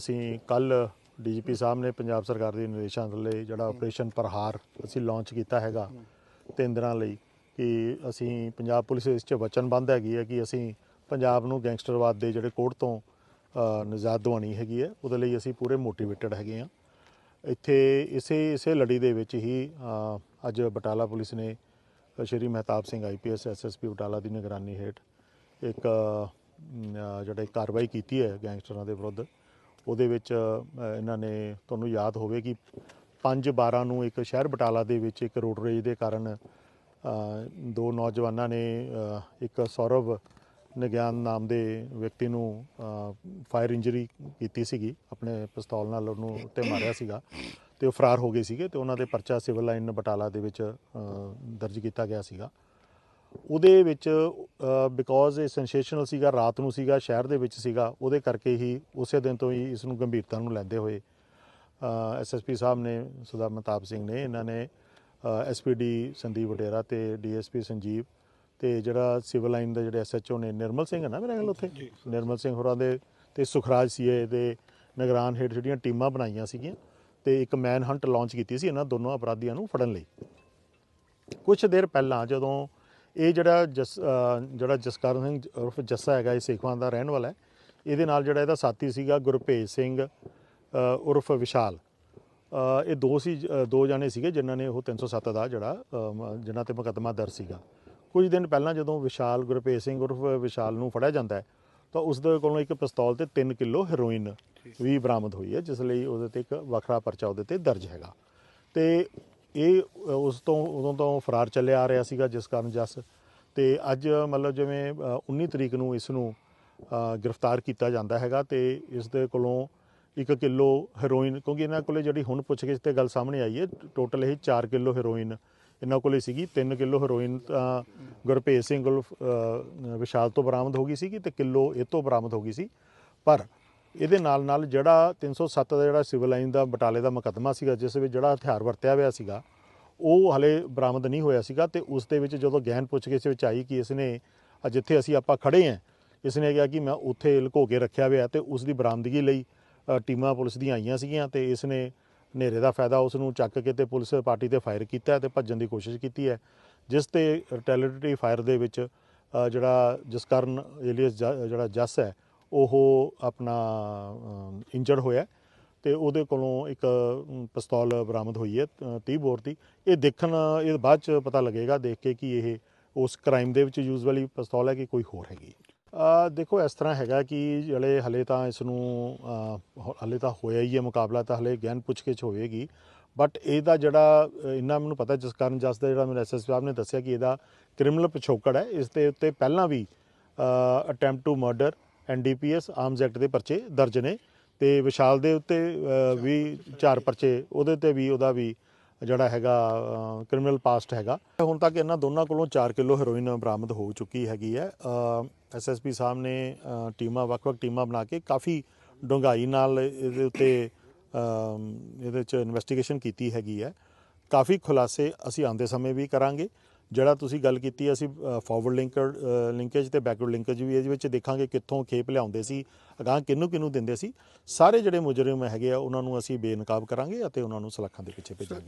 ਅਸੀਂ ਕੱਲ ਡੀਜੀਪੀ ਸਾਹਿਬ ਨੇ ਪੰਜਾਬ ਸਰਕਾਰ ਦੇ ਨਿਰਦੇਸ਼ਾਂ ਥੱਲੇ ਜਿਹੜਾ ਆਪਰੇਸ਼ਨ ਪ੍ਰਹਾਰ ਅਸੀਂ ਲਾਂਚ ਕੀਤਾ ਹੈਗਾ ਤਿੰਨ ਦਿਨਾਂ ਲਈ ਕਿ ਅਸੀਂ ਪੰਜਾਬ ਪੁਲਿਸ ਇਸ 'ਚ ਵਚਨਬੱਧ ਹੈਗੀ ਹੈ ਕਿ ਅਸੀਂ ਪੰਜਾਬ ਨੂੰ ਗੈਂਗਸਟਰਵਾਦ ਦੇ ਜਿਹੜੇ ਕੋੜ ਤੋਂ ਅ, ਨਿਜਾਤ ਦਿਵਾਉਣੀ ਹੈਗੀ ਹੈ ਉਹਦੇ ਲਈ ਅਸੀਂ ਪੂਰੇ ਮੋਟੀਵੇਟਡ ਹੈਗੇ ਹਾਂ। ਇੱਥੇ ਇਸੇ ਇਸੇ ਲੜੀ ਦੇ ਵਿੱਚ ਹੀ ਅੱਜ ਬਟਾਲਾ ਪੁਲਿਸ ਨੇ ਸ਼੍ਰੀ ਮਹਿਤਾਬ ਸਿੰਘ ਆਈਪੀਐਸ ਐਸਐਸਪੀ ਬਟਾਲਾ ਦੀ ਨਿਗਰਾਨੀ ਹੇਠ ਇੱਕ ਅ, ਜਿਹੜੇ ਕਾਰਵਾਈ ਕੀਤੀ ਹੈ ਗੈਂਗਸਟਰਾਂ ਦੇ ਵਿਰੁੱਧ। ਉਹਦੇ ਵਿੱਚ ਇਹਨਾਂ ਨੇ ਤੁਹਾਨੂੰ ਯਾਦ ਹੋਵੇ ਕਿ 5 12 ਨੂੰ ਇੱਕ ਸ਼ਹਿਰ ਬਟਾਲਾ ਦੇ ਵਿੱਚ ਇੱਕ ਰੋਡ ਰੇਜ ਦੇ ਕਾਰਨ ਦੋ ਨੌਜਵਾਨਾਂ ਨੇ ਇੱਕ ਸੌਰਵ ਨਿਗਿਆਨ ਨਾਮ ਦੇ ਵਿਅਕਤੀ ਨੂੰ ਫਾਇਰ ਇੰਜਰੀ ਕੀਤੀ ਸੀਗੀ, ਆਪਣੇ ਪਿਸਤੌਲ ਨਾਲ ਉਹਨੂੰ ਉੱਤੇ ਮਾਰਿਆ ਸੀਗਾ ਤੇ ਉਹ ਫਰਾਰ ਹੋ ਗਏ ਸੀਗੇ ਤੇ ਉਹਨਾਂ ਦੇ ਪਰਚਾ ਸਿਵਲ ਲਾਈਨ ਬਟਾਲਾ ਦੇ ਵਿੱਚ ਦਰਜ ਕੀਤਾ ਗਿਆ ਸੀਗਾ। ਉਹਦੇ ਵਿੱਚ ਬਿਕੋਜ਼ ਇਹ ਸੈਂਸੇਸ਼ਨਲ ਸੀਗਾ ਰਾਤ ਨੂੰ ਸੀਗਾ ਸ਼ਹਿਰ ਦੇ ਵਿੱਚ ਸੀਗਾ ਉਹਦੇ ਕਰਕੇ ਹੀ ਉਸੇ ਦਿਨ ਤੋਂ ਹੀ ਇਸ ਨੂੰ ਗੰਭੀਰਤਾ ਨੂੰ ਲੈਂਦੇ ਹੋਏ ਐਸਐਸਪੀ ਸਾਹਿਬ ਨੇ ਸੁਦਾ ਮਤਾਬ ਸਿੰਘ ਨੇ ਇਹਨਾਂ ਨੇ ਐਸਪੀਡੀ ਸੰਦੀਪ ਵਡੇਰਾ ਤੇ ਡੀਐਸਪੀ ਸੰਜੀਵ ਤੇ ਜਿਹੜਾ ਸਿਵਲ ਲਾਈਨ ਦਾ ਜਿਹੜੇ ਐਸਐਚਓ ਨੇ ਨਿਰਮਲ ਸਿੰਘ ਹੈ ਨਾ ਮੇਰੇ ਖਿਆਲ ਉੱਥੇ? ਨਿਰਮਲ ਸਿੰਘ ਹੋਰਾਂ ਦੇ ਤੇ ਸੁਖਰਾਜ ਸੀਏ ਦੇ ਨਿਗਰਾਨ ਹੇਠ ਜਿਹੜੀਆਂ ਟੀਮਾਂ ਬਣਾਈਆਂ ਸੀਗੀਆਂ ਤੇ ਇੱਕ ਮੈਨ ਹੰਟ ਲਾਂਚ ਕੀਤੀ ਸੀ ਇਹਨਾਂ ਦੋਨੋਂ ਅਪਰਾਧੀਆਂ ਨੂੰ ਫੜਨ ਲਈ। ਕੁਝ ਦੇਰ ਪਹਿਲਾਂ ਜਦੋਂ ਇਹ ਜਿਹੜਾ ਜਸ ਜਿਹੜਾ ਜਸਕਰਨ ਸਿੰਘ ਉਰਫ ਜੱਸਾ ਹੈਗਾ ਇਹ ਸੇਖਵਾਂ ਦਾ ਰਹਿਣ ਵਾਲਾ ਹੈ। ਇਹਦੇ ਨਾਲ ਜਿਹੜਾ ਇਹਦਾ ਸਾਥੀ ਸੀਗਾ ਗੁਰਭੇਜ ਸਿੰਘ ਉਰਫ ਵਿਸ਼ਾਲ। ਇਹ ਦੋ ਸੀ ਦੋ ਜਾਣੇ ਸੀਗੇ ਜਿਨ੍ਹਾਂ ਨੇ ਉਹ 307 ਦਾ ਜਿਹੜਾ ਜਿਨ੍ਹਾਂ ਤੇ ਮੁਕੱਦਮਾ ਦਰਜ ਸੀਗਾ। ਕੁਝ ਦਿਨ ਪਹਿਲਾਂ ਜਦੋਂ ਵਿਸ਼ਾਲ ਗੁਰਭੇਜ ਸਿੰਘ ਉਰਫ ਵਿਸ਼ਾਲ ਨੂੰ ਫੜਿਆ ਜਾਂਦਾ ਹੈ ਤਾਂ ਉਸ ਦੇ ਕੋਲੋਂ ਇੱਕ ਪਿਸਤੌਲ ਤੇ 3 ਕਿਲੋ ਹੈਰੋਇਨ ਵੀ ਬਰਾਮਦ ਹੋਈ ਹੈ ਜਿਸ ਲਈ ਉਹਦੇ ਤੇ ਇੱਕ ਵੱਖਰਾ ਪਰਚਾ ਉਹਦੇ ਤੇ ਦਰਜ ਹੈਗਾ। ਤੇ ਇਹ ਉਸ ਤੋਂ ਉਦੋਂ ਤੋਂ ਫਰਾਰ ਚੱਲਿਆ ਆ ਰਿਹਾ ਸੀਗਾ ਜਿਸ ਕਾਰਨ ਜਸ। ਤੇ ਅੱਜ ਮਤਲਬ ਜਿਵੇਂ ਅ, 19 ਤਰੀਕ ਨੂੰ ਇਸ ਨੂੰ ਗ੍ਰਿਫਤਾਰ ਕੀਤਾ ਜਾਂਦਾ ਹੈਗਾ ਤੇ ਇਸ ਦੇ ਕੋਲੋਂ 1 ਕਿਲੋ ਹੈਰੋਇਨ ਕਿਉਂਕਿ ਇਹਨਾਂ ਕੋਲੇ ਜਿਹੜੀ ਹੁਣ ਪੁੱਛਗਿੱਛ ਤੇ ਗੱਲ ਸਾਹਮਣੇ ਆਈ ਹੈ ਟੋਟਲ ਇਹ 4 ਕਿਲੋ ਹੈਰੋਇਨ ਇਹਨਾਂ ਕੋਲੇ ਸੀਗੀ 3 ਕਿਲੋ ਹੈਰੋਇਨ ਤਾਂ ਗੁਰਭੇਜ ਸਿੰਘ ਵਿਸ਼ਾਲ ਤੋਂ ਬਰਾਮਦ ਹੋ ਗਈ ਸੀਗੀ ਤੇ ਕਿਲੋ ਇਹ ਤੋਂ ਬਰਾਮਦ ਹੋ ਗਈ ਸੀ। ਪਰ ਇਹਦੇ ਨਾਲ ਨਾਲ ਜਿਹੜਾ 307 ਦਾ ਜਿਹੜਾ ਸਿਵਲ ਲਾਈਨ ਦਾ ਬਟਾਲੇ ਦਾ ਮੁਕੱਦਮਾ ਸੀਗਾ, ਜਿਸ ਵਿੱਚ ਜਿਹੜਾ ਹਥਿਆਰ ਵਰਤਿਆ ਹੋਇਆ ਸੀਗਾ, ਉਹ ਹਲੇ ਬਰਾਮਦ ਨਹੀਂ ਹੋਇਆ ਸੀਗਾ ਤੇ ਉਸ ਦੇ ਵਿੱਚ ਜਦੋਂ ਗਹਿਨ ਪੁੱਛਗਿੱਛ ਵਿੱਚ ਆਈ ਕਿ ਇਸ ਨੇ ਜਿੱਥੇ ਅਸੀਂ ਆਪਾਂ ਖੜੇ ਆਂ ਇਸ ਨੇ ਕਿਹਾ ਕਿ ਮੈਂ ਉੱਥੇ ਲੁਕੋ ਕੇ ਰੱਖਿਆ ਹੋਇਆ ਤੇ ਉਸ ਦੀ ਬਰਾਮਦਗੀ ਲਈ ਟੀਮਾਂ ਪੁਲਿਸ ਦੀਆਂ ਆਈਆਂ ਸੀਗੀਆਂ ਤੇ ਇਸ ਨੇ ਹਨੇਰੇ ਦਾ ਫਾਇਦਾ ਉਸ ਨੂੰ ਚੱਕ ਕੇ ਤੇ ਪੁਲਿਸ ਪਾਰਟੀ ਤੇ ਫਾਇਰ ਕੀਤਾ ਤੇ ਭੱਜਣ ਦੀ ਕੋਸ਼ਿਸ਼ ਕੀਤੀ ਹੈ, ਜਿਸ ਤੇ ਰਿਟੈਲੀਟਰੀ ਫਾਇਰ ਦੇ ਵਿੱਚ ਜਿਹੜਾ ਜਿਸ ਕਾਰਨ ਏਲੀਅਸ ਜਿਹੜਾ ਜੱਸ ਹੈ ਉਹ ਆਪਣਾ ਇੰਜਰਡ ਹੋਇਆ ਤੇ ਉਹਦੇ ਕੋਲੋਂ ਇੱਕ ਪਿਸਤੌਲ ਬਰਾਮਦ ਹੋਈ ਹੈ ਅ, 30 ਬੋਰ ਦੀ। ਇਹ ਦੇਖਣ ਇਹ ਬਾਅਦ ਚ ਪਤਾ ਲੱਗੇਗਾ ਦੇਖ ਕੇ ਕਿ ਇਹ ਉਸ ਕ੍ਰਾਈਮ ਦੇ ਵਿੱਚ ਯੂਜ਼ ਵਾਲੀ ਪਿਸਤੌਲ ਹੈ ਕਿ ਕੋਈ ਹੋਰ ਹੈਗੀ ਆ ਦੇਖੋ ਇਸ ਤਰ੍ਹਾਂ ਹੈਗਾ ਕਿ ਜਿਹੜੇ ਹਲੇ ਤਾਂ ਇਸ ਨੂੰ ਅ, ਹਲੇ ਤਾਂ ਹੋਇਆ ਹੀ ਹੈ ਮੁਕਾਬਲਾ ਤਾਂ ਹਲੇ ਗਿਆਨ ਪੁੱਛਗਿੱਛ ਹੋਵੇਗੀ। ਬਟ ਇਹਦਾ ਜਿਹੜਾ ਇੰਨਾ ਮੈਨੂੰ ਪਤਾ ਜਿਸ ਕਾਰਨ ਜਸ ਦਾ ਜਿਹੜਾ ਮੇਰੇ ਐਸਐਸ ਸਾਹਿਬ ਨੇ ਦੱਸਿਆ ਕਿ ਇਹਦਾ ਕ੍ਰਿਮੀਨਲ ਪਿਛੋਕੜ ਹੈ ਇਸ ਦੇ ਉੱਤੇ ਪਹਿਲਾਂ ਵੀ attempt to murder NDPS arms act ਦੇ ਪਰਚੇ ਦਰਜ ਨੇ ਤੇ ਵਿਸ਼ਾਲ ਦੇ ਉੱਤੇ ਵੀ ਚਾਰ ਪਰਚੇ, ਉਹਦੇ ਤੇ ਵੀ ਉਹਦਾ ਵੀ ਜਿਹੜਾ ਹੈਗਾ ਕ੍ਰਿਮੀਨਲ ਪਾਸਟ ਹੈਗਾ। ਹੁਣ ਤੱਕ ਇਹਨਾਂ ਦੋਨਾਂ ਕੋਲੋਂ 4 ਕਿਲੋ ਹੈਰੋਇਨ ਬਰਾਮਦ ਹੋ ਚੁੱਕੀ ਹੈਗੀ ਹੈ। ਐਸਐਸਪੀ ਸਾਹਿਬ ਨੇ ਟੀਮਾਂ, ਵੱਖ-ਵੱਖ ਟੀਮਾਂ ਬਣਾ ਕੇ ਕਾਫੀ ਡੂੰਘਾਈ ਨਾਲ ਇਹਦੇ ਉੱਤੇ ਇਹਦੇ ਚ ਇਨਵੈਸਟੀਗੇਸ਼ਨ ਕੀਤੀ ਹੈਗੀ ਹੈ। ਕਾਫੀ ਖੁਲਾਸੇ ਅਸੀਂ ਆਉਂਦੇ ਸਮੇਂ ਵੀ ਕਰਾਂਗੇ। ਜਿਹੜਾ ਤੁਸੀਂ ਗੱਲ ਕੀਤੀ, ਅਸੀਂ ਫਾਰਵਰਡ ਲਿੰਕਡ ਲਿੰਕੇਜ ਤੇ ਬੈਕਵਰਡ ਲਿੰਕੇਜ ਵੀ ਇਹਦੇ ਵਿੱਚ ਦੇਖਾਂਗੇ ਕਿੱਥੋਂ ਖੇਪ ਲਿਆਉਂਦੇ ਸੀ, ਅਗਾਂਹ ਕਿਹਨੂੰ ਕਿਹਨੂੰ ਦਿੰਦੇ ਸੀ। ਸਾਰੇ ਜਿਹੜੇ ਮੁਜਰਮ ਹੈਗੇ ਆ, ਉਹਨਾਂ ਨੂੰ ਅਸੀਂ ਬੇਨਕਾਬ ਕਰਾਂਗੇ ਅਤੇ ਉਹਨਾਂ ਨੂੰ ਸਲਾਖਾਂ ਦੇ ਪਿੱਛੇ ਭੇਜਾਂਗੇ।